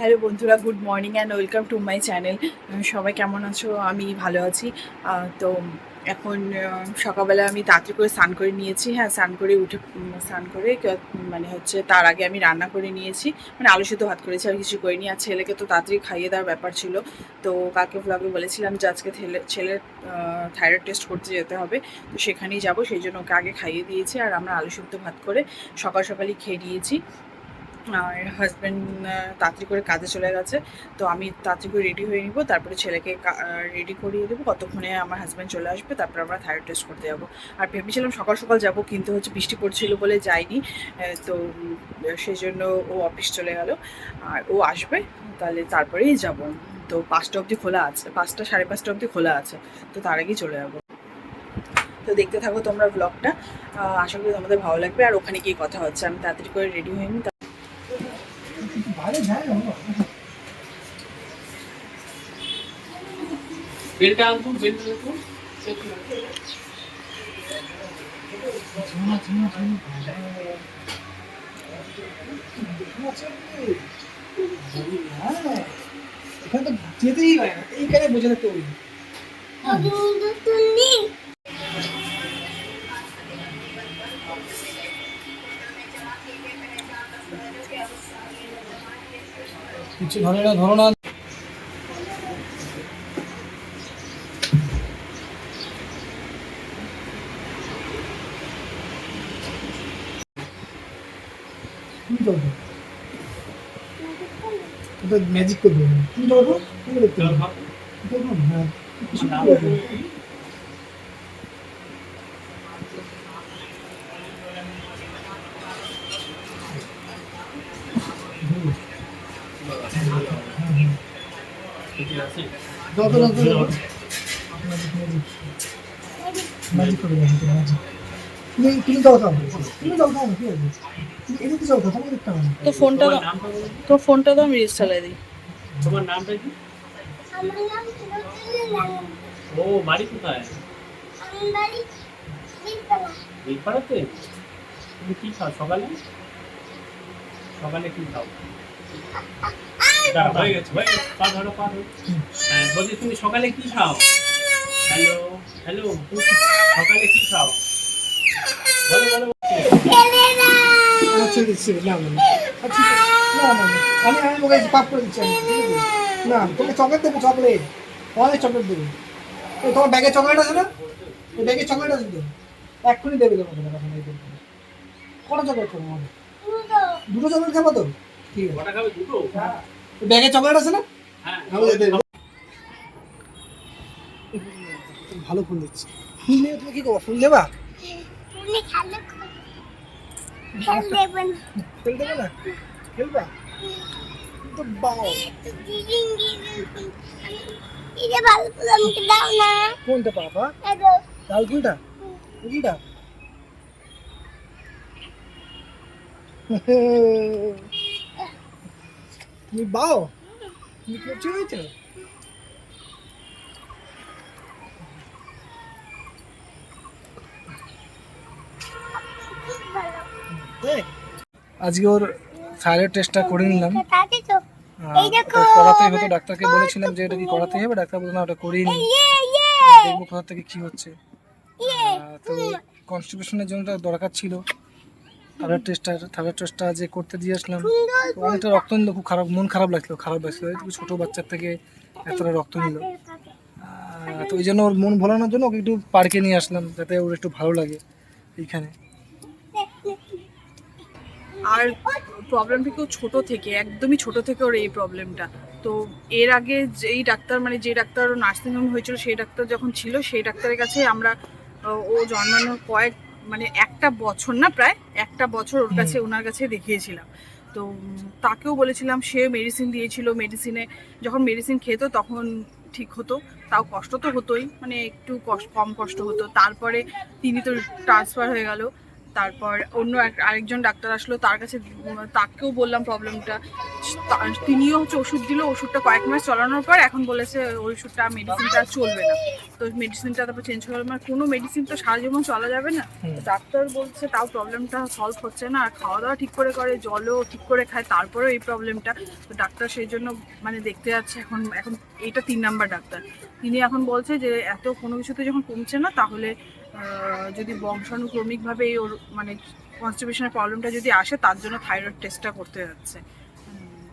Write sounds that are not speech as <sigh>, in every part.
Hello বন্ধুরা, good morning and welcome to my channel. সবাই কেমন আছো? আমি ভালো আছি। তো এখন সকালবেলা আমি তাড়াতাড়ি করে স্নান করে নিয়েছি। হ্যাঁ স্নান করে উঠে স্নান করে মানে হচ্ছে তার আগে আমি রান্না করে নিয়েছি। মানে আলু সেদ্ধ ভাত করেছি, আর কিছু করিনি। আর ছেলেকে তো তাড়াতাড়ি খাইয়ে দেওয়ার ব্যাপার ছিল। তো কালকে ব্লগে বলেছিলাম যে আজকে ছেলে, ছেলের থাইরয়েড টেস্ট করতে যেতে হবে। তো সেখানেই যাব। সেই জন্য ওকে আগে খাইয়ে দিয়েছি। আর আমরা আলু সেদ্ধ ভাত করে সকাল সকালই খেয়ে নিয়েছি। আর হাজব্যান্ড তাড়াতাড়ি করে কাজে চলে গেছে। তো আমি তাড়াতাড়ি করে রেডি হয়ে নিব, তারপরে ছেলেকে রেডি করিয়ে দেবো। কতক্ষণে আমার হাজব্যান্ড চলে আসবে, তারপর আমরা থাইরয়েড টেস্ট করতে যাব। আর ভেবেছিলাম সকাল সকাল যাব, কিন্তু হচ্ছে বৃষ্টি পড়ছিল বলে যাইনি তো সেই জন্য ও অফিস চলে গেল। আর ও আসবে, তাহলে তারপরেই যাব। তো পাঁচটা অবধি খোলা আছে, পাঁচটা, সাড়ে পাঁচটা অবধি খোলা আছে। তো তার আগেই চলে যাব। তো দেখতে থাকো তোমরা ব্লগটা আশা করি তোমাদের ভালো লাগবে। আর ওখানে গিয়ে কথা হচ্ছে। আমি তাড়াতাড়ি করে রেডি হয়ে নিই বেলটা আনতুন বেলটা যেতেই হয় না এইখানে বসে থাকতে হবে কিছু ধরে না, ধরো না। তুমি চলবে ওটা ম্যাজিক করবে তুমি চলবো তুমি দেখতে পারো হ্যাঁ কিছু ম্যাজিক ম্যাজিক তুমি তুমি যাও যাও তুমি যাও যাও কি আছে এদিকে যাও কথা বলতে তো ফোনটা। তো ফোনটা তো আমি রিলস চালাই দিই। তোমার নামটা কি? ও বাড়ি কোথায়? বীরপাড়াতে তুমি কি খাও সকালে? সকালে কি খাও? দাঁড়া, হয়ে গেছে পা ধরো পা ধরো। বলছি তুমি সকালে কি খাও? হ্যালো হ্যালো সকালে কি খাও? আচ্ছা না আচ্ছা আমি পাপ করে দিচ্ছি না তোকে দেবো চকলেট চকলেট দেবো তোমার ব্যাগে আছে না ব্যাগে আছে দেবে কটা দুটো তো ব্যাগে আছে না হ্যাঁ ভালো ফুল দিচ্ছি ফুল নিয়ে তুমি কি করব ফুল দেবা খেল দেবে না খেলবা? তো বাও। কোনটা পাপা? লাল ফুলটা তুমি বাও? তুমি করছ হয়েছে? আজকে ওর থাইরয়েড টেস্টটা করে নিলাম। ওটা করাতেই হতো ডাক্তারকে বলেছিলাম যে এটা কি করাতেই হবে ডাক্তার বলল না ওটা করিয়ে নি দেখব কোথা থেকে কি হচ্ছে। তো কনস্টিপেশনের জন্য দরকার ছিল। থাইরয়েড টেস্টটা থাইরয়েড টেস্টটা যে করতে দিয়ে আসলাম। অনেকটা রক্ত নিল খুব খারাপ মন খারাপ লাগল খারাপ লাগছিল। ছোটো বাচ্চার থেকে এতটা রক্ত নিল। তো ওই জন্য ওর মন ভোলানোর জন্য ওকে একটু পার্কে নিয়ে আসলাম যাতে ওর একটু ভালো লাগে এইখানে। আর প্রবলেমটা কেউ ছোট থেকে একদমই ছোট থেকে ওর এই প্রবলেমটা তো এর আগে যেই ডাক্তার মানে যে ডাক্তার নার্সিংহোম হয়েছিল সেই ডাক্তার যখন ছিল সেই ডাক্তারের কাছে আমরা ও জন্মানোর কয়েক মানে একটা বছর না প্রায় একটা বছর ওর কাছে ওনার কাছে দেখিয়েছিলাম। তো তাকেও বলেছিলাম সে মেডিসিন দিয়েছিল মেডিসিনে যখন মেডিসিন খেতো তখন ঠিক হতো তাও কষ্ট তো হতোই মানে একটু কষ্ট কম কষ্ট হতো। তারপরে তিনি তো ট্রান্সফার হয়ে গেল। তারপর অন্য এক- আরেকজন ডাক্তার আসলো তার কাছে তাকেও বললাম প্রবলেমটা। তিনিও হচ্ছে ওষুধ দিল ওষুধটা কয়েক মাস চালানোর পর এখন বলেছে ওই ওষুধটা মেডিসিনটা চলবে না। তো মেডিসিনটা তারপর চেঞ্জ করে মানে কোনো মেডিসিন তো সারা জীবন চলা যাবে না। ডাক্তার বলছে তাও প্রবলেমটা সলভ হচ্ছে না আর খাওয়া দাওয়া ঠিক করে করে জলও ঠিক করে খায় তারপরেও এই প্রবলেমটা তো ডাক্তার সেই জন্য মানে দেখতে যাচ্ছে এখন এখন এটা তিন নাম্বার ডাক্তার। তিনি এখন বলছে যে এত কোনো কিছুতে যখন কমছে না তাহলে যদি বংশানুক্রমিকভাবে এই ওর মানে কনস্টিপেশনের প্রবলেমটা যদি আসে তার জন্য থাইরয়েড টেস্টটা করতে যাচ্ছে।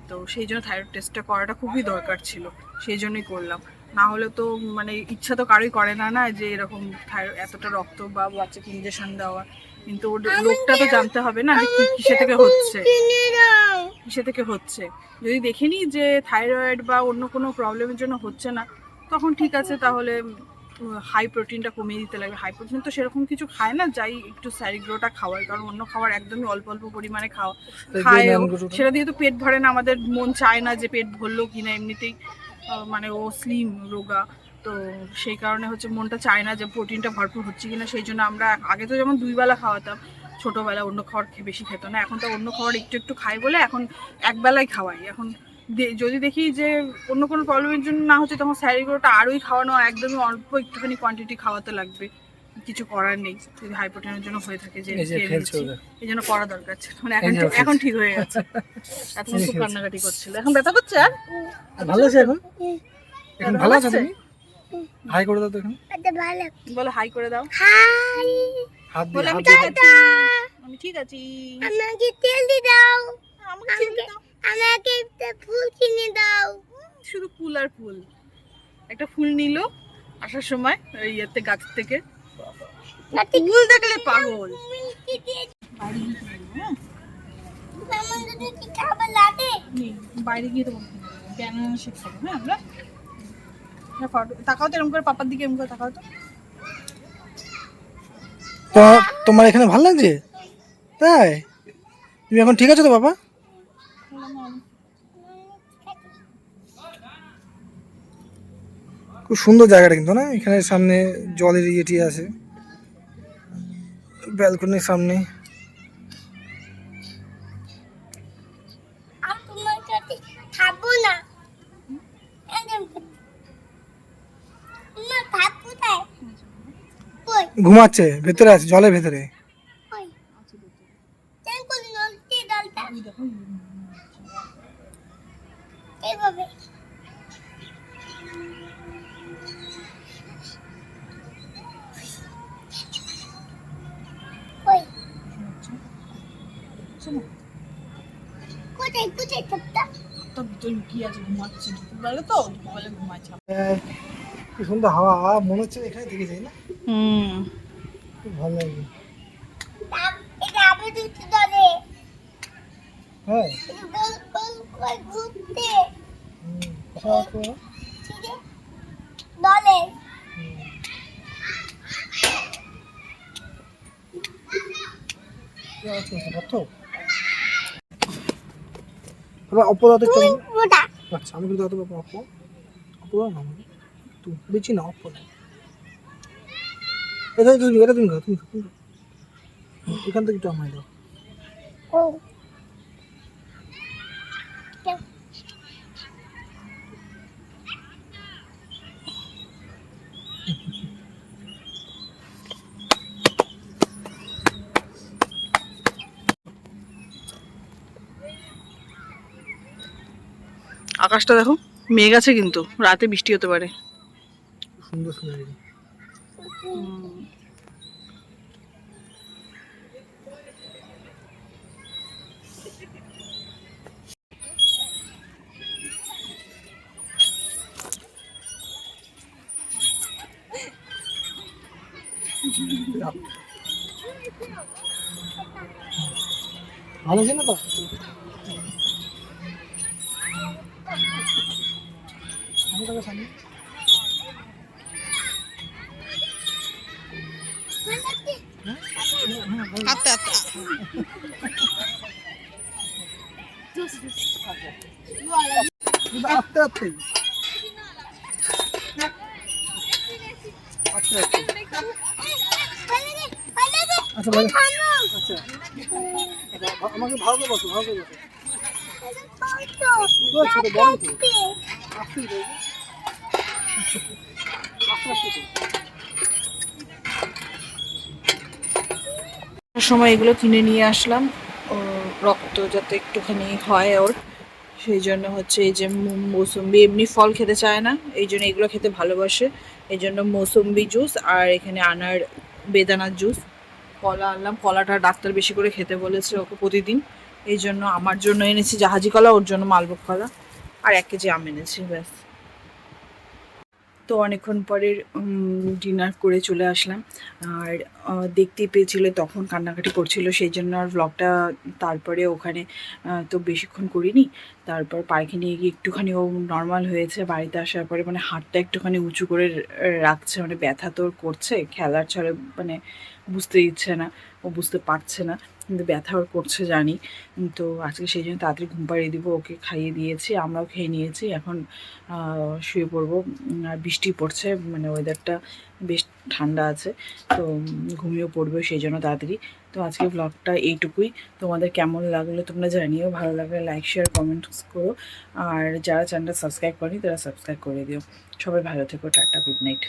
তো সেই জন্য থাইরয়েড টেস্টটা করাটা খুবই দরকার ছিল। সেই জন্যই করলাম। না হলে তো মানে ইচ্ছা তো কারোই করে না না যে এরকম এতটা রক্ত বা বাচ্চাকে ইঞ্জেকশন দেওয়া। কিন্তু ওর রোগটা তো জানতে হবে না যে কিসে থেকে হচ্ছে। কিসে থেকে হচ্ছে? যদি দেখে নিই যে থাইরয়েড বা অন্য কোনো প্রবলেমের জন্য হচ্ছে না তখন ঠিক আছে তাহলে হাই প্রোটিনটা কমিয়ে দিতে লাগবে হাই প্রোটিন তো সেরকম কিছু খায় না যাই একটু স্যারিগ্রোটা খাওয়াই কারণ অন্য খাবার একদমই অল্প অল্প পরিমাণে খাওয়া খায়। সেটা দিয়ে তো পেট ভরে না আমাদের মন চায় না যে পেট ভরলো কিনা এমনিতেই মানে ও স্লিম রোগা তো সেই কারণে হচ্ছে মনটা চায় না যে প্রোটিনটা ভরপুর হচ্ছে কিনা সেই জন্য আমরা আগে তো যেমন দুইবেলা খাওয়াতাম ছোটোবেলা অন্য খাবার খেয়ে বেশি খেত না এখন তো অন্য খাবার একটু একটু খাই বলে এখন একবেলাই খাওয়াই। এখন যদি দেখি যে অন্য কোনো প্রবলেমের জন্য না হচ্ছে তখন স্যারিগুলোটা আরোই খাওয়ানো একদমই অল্প একটুখানি কোয়ান্টিটি খাওয়াতে লাগবে। কিছু করার নেই। যদি হাই প্রোটিনের জন্য হয়ে থাকে যে এই জন্য করা দরকার ছিল। মানে এখন। এখন ঠিক হয়ে গেছে। <laughs> এখন খুব কান্নাকাটি করছিল। এখন ব্যথা করছে আর? ভালো আছে এখন? এখন ভালো আছে? তুমি? হাই করে দাও তো এখানে। বলো হাই করে দাও। হাত বলে আমি হাত ঠিক দিয়ে। আছি। আমি ঠিক আছি। আমাকে তেল দিয়ে দাও। আমাকে ছেড়ে দাও। আমাকে একটা ফুল কিনে দাও। শুধু ফুল আর ফুল। একটা ফুল নিল আসার সময় ওই ইয়েতে গাছ থেকে। ফুল দেখলে পাগল। হ্যাঁ? বাইরে গিয়ে হ্যাঁ আমরা? হ্যাঁ, তাকাও তো এরকম করে পাপার দিকে এরকম করে তাকাও তো। তো তোমার এখানে ভালো লাগছে? তাই? তুমি এখন ঠিক আছো তো বাবা খুব সুন্দর জায়গাটা কিন্তু না? এখানে সামনে জলের ইয়েটি আছে। ব্যালকনির সামনে। ঘুমাচ্ছে ভেতরে আছে জলের ভেতরে। কোথায় কোথায় থাকতা? তো ভিতরে লুকিয়ে আছে ঘুমাচ্ছে। দুপুরবেলা তো দুপুরবেলা ঘুমাচ্ছে। কি সুন্দর হাওয়া মনে হচ্ছে এখানে থেকে যাই না? হুম। খুব ভালো লাগে। এটা আবার দুটো দলে হ্যাঁ। গোল গোল করে ঘুরতে। ঠিক আছে দলে কি আছে পাথর বাবা অপরাধ আচ্ছা আমি কিন্তু দাদা অপ অপরাধ না তো বেশি না অপরাধ এটা তুমি এটা তুমি খাও তুমি এখান থেকে একটু আমায় দাও। আকাশটা দেখো মেঘ আছে কিন্তু রাতে বৃষ্টি হতে পারে। ভালো আছে না তো? সামনে থাকো, সামনে। আচ্ছা আচ্ছা। আচ্ছা ভালো। আচ্ছা। আচ্ছা, আমাকে ভালো করে বসো ভালো করে বসো। ছোট বড় সময় এগুলো কিনে নিয়ে আসলাম। রক্ত যাতে একটুখানি হয় ওর। সেই জন্য হচ্ছে এই যে মৌসুম্বি এমনি ফল খেতে চায় না। এই জন্য এগুলো খেতে ভালোবাসে। এই জন্য মৌসুম্বি জুস আর এখানে আনার বেদানার জুস। কলা আনলাম। কলাটা ডাক্তার বেশি করে খেতে বলেছে ওকে প্রতিদিন। এই জন্য আমার জন্য এনেছি জাহাজি কলা, ওর জন্য মালভোগ কলা। আর এক কেজি আম এনেছি, ব্যাস। তো অনেকক্ষণ পরের ডিনার করে চলে আসলাম। আর দেখতে পেয়েছিল তখন কান্নাকাটি করছিল, সেই জন্য আর ব্লগটা তারপরে ওখানে তো বেশিক্ষণ করিনি। তারপর পার্কে নিয়ে গিয়ে একটুখানি ও নর্মাল হয়েছে, বাড়িতে আসার পরে মানে হাতটা একটুখানি উঁচু করে রাখছে মানে ব্যথা তোর করছে, খেলার ছলে মানে বুঝতে দিচ্ছে না। ও বুঝতে পারছে না, কিন্তু ব্যথা ওর করছে জানি। তো আজকে সেই জন্য তাড়াতাড়ি ঘুম পাড়িয়ে দিব, ওকে খাইয়ে দিয়েছি, আমরাও খেয়ে নিয়েছি, এখন শুয়ে পড়ব। আর বৃষ্টি পড়ছে মানে ওয়েদারটা বেশ ঠান্ডা আছে, তো ঘুমিয়েও পড়বে সেই জন্য তাড়াতাড়ি। তো আজকে ব্লগটা এইটুকুই। তোমাদের কেমন লাগল তোমরা জানিও, ভালো লাগলে লাইক শেয়ার কমেন্টস করো। আর যারা চ্যানেলটা সাবস্ক্রাইব করেনি, তারা সাবস্ক্রাইব করে দিও। সবাই ভালো থেকো, টাটা গুড নাইট